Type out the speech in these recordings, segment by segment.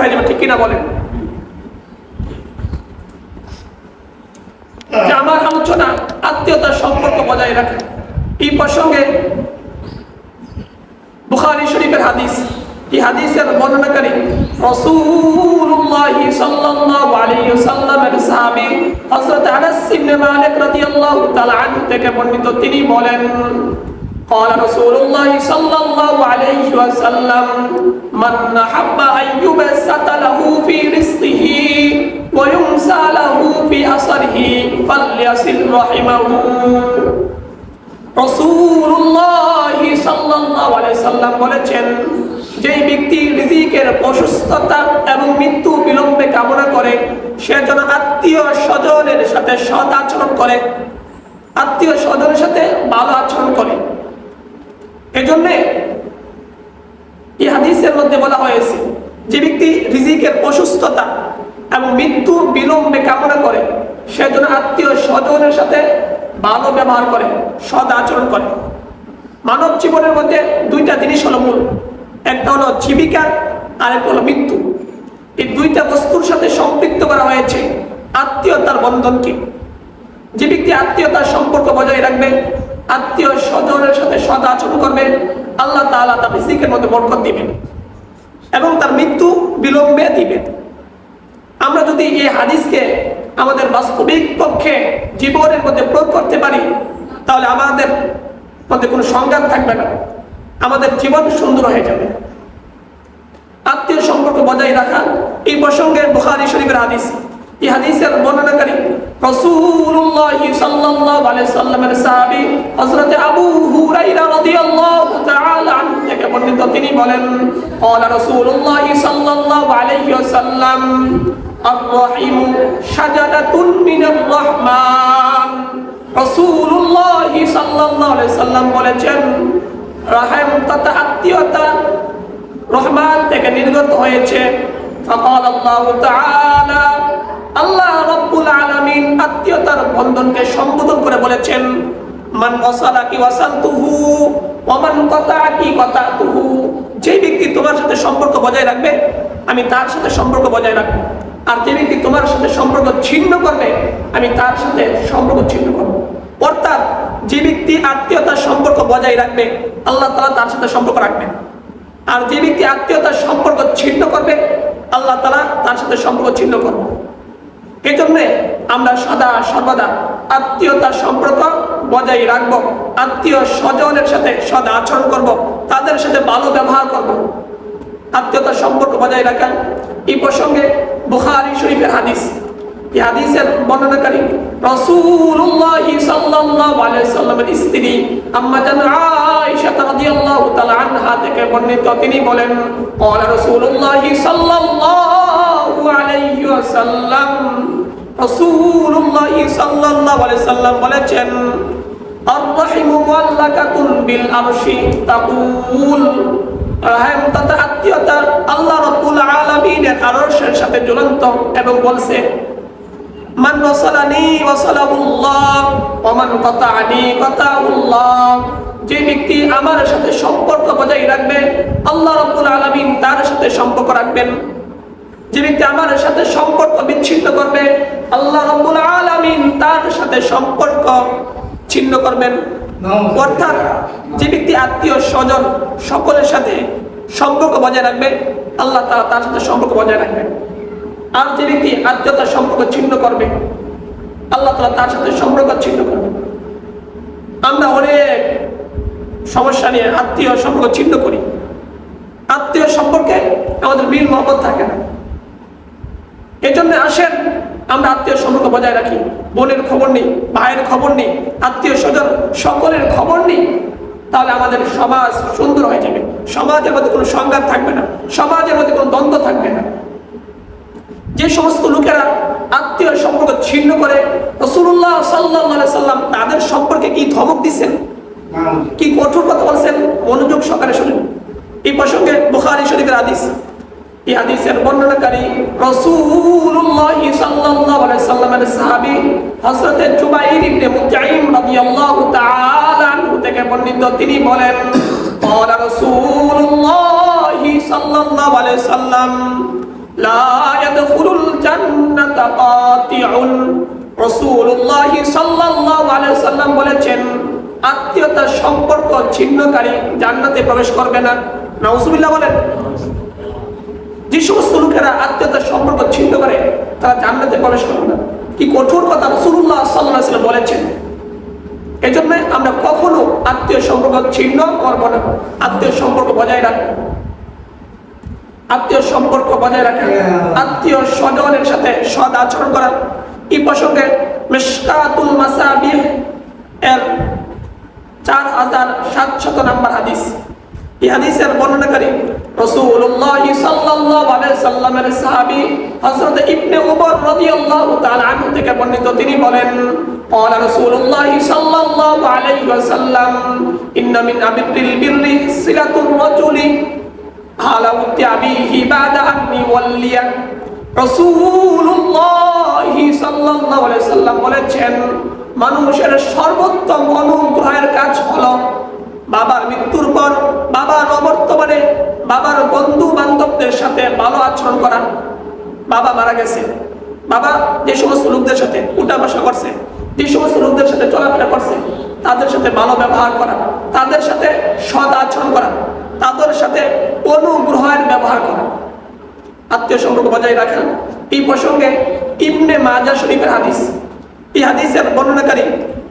হয়ে যাবে ঠিক কিনা বলেন? আমার আলোচনা আত্মীয়তার সম্পর্ক বজায় রাখা, এই প্রসঙ্গে বুখারী শরীফের হাদিস, এই হাদিসের বর্ণনাকারী রাসূলুল্লাহ সাল্লাল্লাহু আলাইহি ওয়াসাল্লামের সাহাবী হযরত আনাস ইবনে মালিক রাদিয়াল্লাহু তাআলা আনহু থেকে বর্ণিত, তিনি বলেন قال رسول الله صلى الله عليه وسلم من أحب أن يبسط له في رزقه ويمسى له في أثره فليصل رحمه রসুল্লাহ সাল্লাল্লাহু আলাইহি সাল্লাম বলেছেন যেই ব্যক্তি রিজিকের প্রশস্ততা এবং মৃত্যু বিলম্বে কামনা করে সে যেন আত্মীয় স্বজনের সাথে সৎ আচরণ করে আত্মীয় স্বজনের সাথে ভালো আচরণ করে এজন্যে এই হাদিসের মধ্যে বলা হয়েছে, যে ব্যক্তি রিজিকের অসুস্থতা এবং মৃত্যু বিলম্বে কামনা করে সে যেন আত্মীয় স্বজনের সাথে ভালো ব্যবহার করে সদ আচরণ করে। মানব জীবনের মধ্যে দুইটা জিনিস হলো মূল। একটা হলো জীবিকা, আর একটা হলো মৃত্যু। এই দুইটা বস্তুর সাথে সম্পৃক্ত করা হয়েছে আত্মীয়তার বন্ধনকে। যে ব্যক্তি আত্মীয়তার সম্পর্ক বজায় রাখবে আত্মীয় স্বজনের সাথে সদ আচরণ করবে আল্লাহ তাআলা তার রিজিকের মধ্যে বরকত দিবেন এবং তার মৃত্যু বিলম্বে দিবেন। আমরা যদি এই হাদিসকে আমাদের বাস্তবিক পক্ষে জীবনের মধ্যে প্রয়োগ করতে পারি, তাহলে আমাদের মধ্যে কোনো সংঘাত থাকবে না। আমাদের জীবন সুন্দর হয়ে যাবে। আত্মীয় সম্পর্ক বজায় রাখা, এই প্রসঙ্গে বুখারী শরীফের হাদিস। এই হাদিসের বর্ণনাকারী রাসূলুল্লাহ সাল্লাল্লাহু আলাইহি সাল্লামের সাহাবী হযরত আবু হুরায়রা রাদিয়াল্লাহু তাআলা আনহু থেকে বর্ণিত তিনি বলেন قال رسول الله صلى الله عليه وسلم الرحيم شجرة من الرحمن رسول الله صلى الله عليه وسلم বলেছেন রাহিম তথা আত্মীয়তা রহমান থেকে নির্গত হয়েছে فقال الله تعالى আল্লাহ রব্বুল আলামিন আত্মীয়তার বন্ধনকে সম্বোধন করে বলেছেন, মান ওয়াসালাকি ওয়াসালতুহু ওয়া মান কাতাআকি কাতাতুহু যে ব্যক্তি তোমার সাথে সম্পর্ক বজায় রাখবে, আমি তার সাথে সম্পর্ক বজায় রাখব। আর যে ব্যক্তি তোমার সাথে সম্পর্ক ছিন্ন করবে, আমি তার সাথে সম্পর্ক ছিন্ন করব। অর্থাৎ যে ব্যক্তি আত্মীয়তার সম্পর্ক বজায় রাখবে, আল্লাহ তাআলা তার সাথে সম্পর্ক রাখবেন। আর যে ব্যক্তি আত্মীয়তার সম্পর্ক ছিন্ন করবে, আল্লাহ তালা তার সাথে সম্পর্ক ছিন্ন করবে এজন্য আমরা সদা সর্বদা আত্মীয়তা সম্পর্ক বজায় রাখব, আত্মীয় স্বজনের সাথে সদা আচরণ করব, তাদের সাথে ভালো ব্যবহার করব। আত্মীয়তা সম্পর্ক বজায় রাখা। এই প্রসঙ্গে বুখারি শরীফের হাদিস। এই হাদিসের বর্ণনাকারী রাসূলুল্লাহ সাল্লাল্লাহু আলাইহি সাল্লামের স্ত্রী আম্মা জান আয়েশা রাদিয়াল্লাহু তাআলা আনহা থেকে বর্ণিত। তিনি বলেন, ক্বালা রাসূলুল্লাহ সাল্লাল্লাহু বলেছেন এবং যে ব্যক্তি আমার সাথে সম্পর্ক বজায় রাখবে, আল্লাহ রাব্বুল আলামিন তার সাথে সম্পর্ক রাখবেন। যে ব্যক্তি আমার সাথে সম্পর্ক বিচ্ছিন্ন করবে, আল্লাহ রাব্বুল আলামিন তার সাথে সম্পর্ক ছিন্ন করবেন। অর্থাৎ যে ব্যক্তি আত্মীয় স্বজন সকলের সাথে সম্পর্ক বজায় রাখবে, আল্লাহ তাআলা তার সাথে সম্পর্ক বজায় রাখবেন। আর যে ব্যক্তি আত্মীয়তার সম্পর্ক ছিন্ন করবে, আল্লাহ তালা তার সাথে সম্পর্ক ছিন্ন করবে আমরা অনেক সমস্যা নিয়ে আত্মীয় সম্পর্ক ছিন্ন করি। আত্মীয় সম্পর্কে আমাদের মিল মহব্বত থাকে না। এই জন্য আসেন। আমরা আত্মীয় সম্পর্ক বজায় রাখি। বোনের খবর নেই ভাইয়ের খবর নেই আত্মীয় স্বজন সকলের খবর নেই। তাহলে আমাদের সমাজ সুন্দর হয়ে যাবে। সমাজের মধ্যে কোনো সংঘাত থাকবে না। সমাজের মধ্যে কোনো দ্বন্দ্ব থাকবে না। যে সমস্ত লোকেরা আত্মীয় সম্পর্ক ছিন্ন করে রসুল্লাহ সাল্লাহ সাল্লাম তাদের সম্পর্কে কি ধমক দিচ্ছেন? কি কঠোর কথা বলছেন? মনোযোগ সহকারে শুনেন। এই প্রসঙ্গে বুখারী শরীফের হাদিস। এই হাদিসের বর্ণনাকারী রাসূলুল্লাহ সাল্লাল্লাহু আলাইহি সাল্লামের সাহাবী হযরত জুবাইর ইবনে মুতাইম রাদিয়াল্লাহু তাআলা আনহু থেকে বর্ণিত তিনি বলেন قال رسول الله صلى الله عليه وسلم লা ইয়াদখুলুল জান্নাতা কাতিউন রাসূলুল্লাহ সাল্লাল্লাহু আলাইহি ওয়াসাল্লাম বলেছেন আত্মীয়তার সম্পর্ক ছিন্নকারী জান্নাতে প্রবেশ করবে না নাউজুবিল্লাহ বলেন যে সমস্ত লোকেরা আত্মীয়তার সম্পর্ক ছিন্ন করে তারা জান্নাতে প্রবেশ করবে না। কি কঠোর কথা রসুল্লাহ সাল্লাহ বলেছেন। এই জন্য আমরা কখনো আত্মীয় সম্পর্ক ছিন্ন করব না। আত্মীয় সম্পর্ক বজায় রাখব। আত্মীয় সম্পর্ক বজায় রাখা। আত্মীয় স্বজনের সাথে সদ আচরণ করা। এই প্রসঙ্গে মিশকাতুল মাসাবিহ এর চার হাজার সাতশত নাম্বার হাদিস। এই হাদিসের বর্ণনাকারী রাসূলুল্লাহ সাল্লাল্লাহু আলাইহি সাল্লামের সাহাবী হযরত ইবনে উমর রাদিয়াল্লাহু তাআলা আনহু থেকে বর্ণিত তিনি বলেন قال رسول الله صلى الله عليه وسلم إن من أبر البر صلة الرجل على ود أبيه بعد أن يولي রাসূলুল্লাহ সাল্লাল্লাহু আলাইহি সাল্লাম বলেছেন মানুষের সর্বোত্তম অনুগ্রহের কাজ হলো বান্ধবদের সাথে ভালো আচরণ করা। বাবা মারা গেছে। বাবা যে সমস্ত লোকদের সাথে উঠা বসা করছে, যে সমস্ত লোকদের সাথে চলাফেরা করছে, তাদের সাথে ভালো ব্যবহার করা, তাদের সাথে সদ আচরণ করা, তাদের সাথে অনুগ্রহের ব্যবহার করা। আত্মীয় সম্পর্ক বজায় রাখা। এই প্রসঙ্গে ইবনে মাজা শরীফের হাদিস। এই হাদিসের বর্ণনাকারী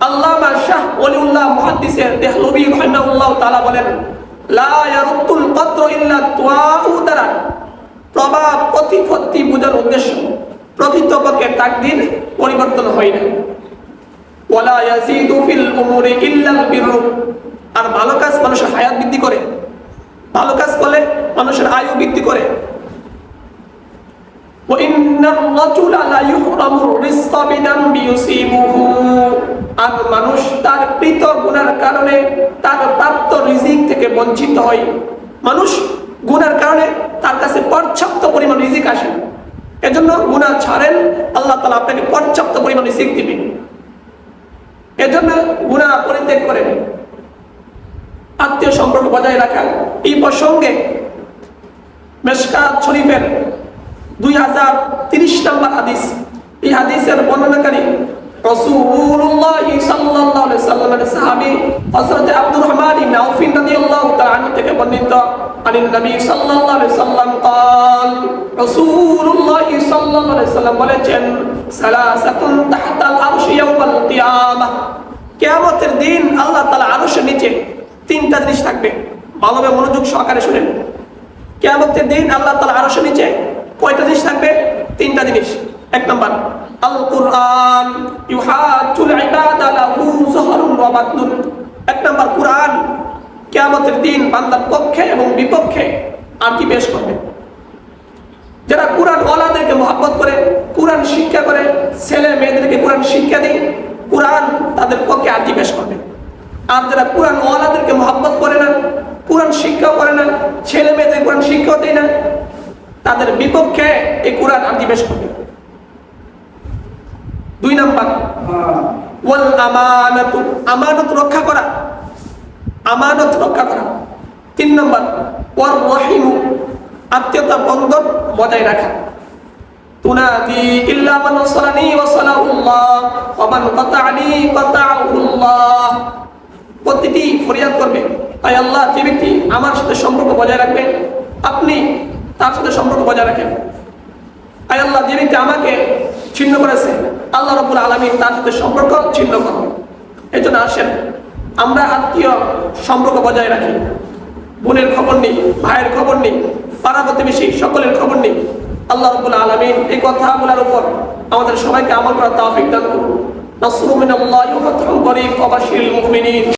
আল্লামা শাহ ওলিউল্লাহ মুহাদ্দিসের দেহলবি রহিমাহুল্লাহ তাআলা বলেন লা ইয়ারুদ্দুল কদ্র ইল্লা দুআউ দ্বারা প্রভাব প্রতিপত্তি বোঝার উদ্দেশ্য প্রকৃতপক্ষে তাকদীর পরিবর্তন হয় না ওয়ালা ইয়াজিদু ফিল উমুরি ইল্লাল বিররু আর ভালো কাজ মানুষের হায়াত বৃদ্ধি করে ভালো কাজ করলে মানুষের আয়ু বৃদ্ধি করে وإن الرجل لا يحرم الرزق بذنب يصيبه আর মানুষ তার কৃত গুনার কারণে তার প্রাপ্ত রিজিক থেকে বঞ্চিত হয়। মানুষ গুনার কারণে তার কাছে পর্যাপ্ত পরিমাণ রিজিক আসে এজন্য গুনাহ ছাড়েন, আল্লাহ তাআলা আপনাকে পর্যাপ্ত পরিমাণ রিজিক দিবেন। এজন্য গুনাহ পরিত্যাগ করেন। আত্মীয় সম্পর্ক বজায় রাখা। এই প্রসঙ্গে মেশকাত শরীফের দুই হাজার তিরিশ নম্বর হাদিস রাসূলুল্লাহ সাল্লাল্লাহু আলাইহি সাল্লামের সাহাবী হযরত আব্দুর রহমান ইবনে আউফ রাদিয়াল্লাহু তাআলা আনহু থেকে বর্ণিত আনিন নবী সাল্লাল্লাহু আলাইহি সাল্লাম قال রাসূলুল্লাহ সাল্লাল্লাহু আলাইহি সাল্লাম বলেছেন সালাসাতুন তাহতাল আরশি ইয়াউমাল কিয়ামাহ কিয়ামতের দিন আল্লাহ তাআলা আরশের নিচে তিনটা জিনিস থাকবে ভালোভাবে মনোযোগ সহকারে শুনেন কিয়ামতের দিন আল্লাহ তাআলা আরশের নিচে কয়টা জিনিস থাকবে তিনটা জিনিস এক নাম্বার আল কুরআন ইউহাতুল ইবাদা লাহু যহরুন ওয়া এক নাম্বার কুরআন কিয়ামতের দিন বান্দার পক্ষে এবং বিপক্ষে আর কি পেশ করবে? যারা কোরআন ওয়ালাদেরকে মহাব্বত করে, কোরআন শিক্ষা করে, ছেলে মেয়েদেরকে কোরআন শিক্ষা দেয়, কোরআন তাদের পক্ষে আর্জি পেশ করবে? আর যারা কোরআন ওয়ালাদেরকে মহাব্বত করে না, কোরআন শিক্ষাও করে না, ছেলে মেয়েদের কোরআন শিক্ষাও দেয় না, তাদের বিপক্ষে এই কোরআন আর্জি পেশ করবে? দুই নাম্বার, ওয়াল আমানত আমানত রক্ষা করা, আমানত রক্ষা করা। তিন নম্বর, ওয়ার রহিমু, আত্মীয়তা বন্ধন বজায় রাখা। তুনাদি ইল্লা মান ওয়াসালানি ওয়াসালাহুল্লাহ ওয়া মান কাতাআনি কাতাআহুল্লাহ। প্রতিটি ফরিয়াদ করবে। আয় আল্লাহ যে ব্যক্তি আমার সাথে সম্পর্ক বজায় রাখবে, আপনি তার সাথে সম্পর্ক বজায় রাখেন। আয় আল্লাহ যে ব্যক্তি আমাকে ছিন্ন করেছে। আল্লাহ রব্বুল আলমী তার সাথে সম্পর্ক ছিন্ন করবে এই জন্য আসেন। আমরা আত্মীয় সম্পর্ক বজায় রাখি। বোনের খবর নেই, ভাইয়ের খবর নেই, পাড়া প্রতিবেশী সকলের খবর নেই। আল্লাহ রব্বুল আলমিন এই কথাগুলোর উপর আমাদের সবাইকে আমল করার তাফিক দান করুন। নাসরু মিনাল্লাহি ওয়া ফাতহুন করিম ওয়া বাশিরিল মুমিনিন।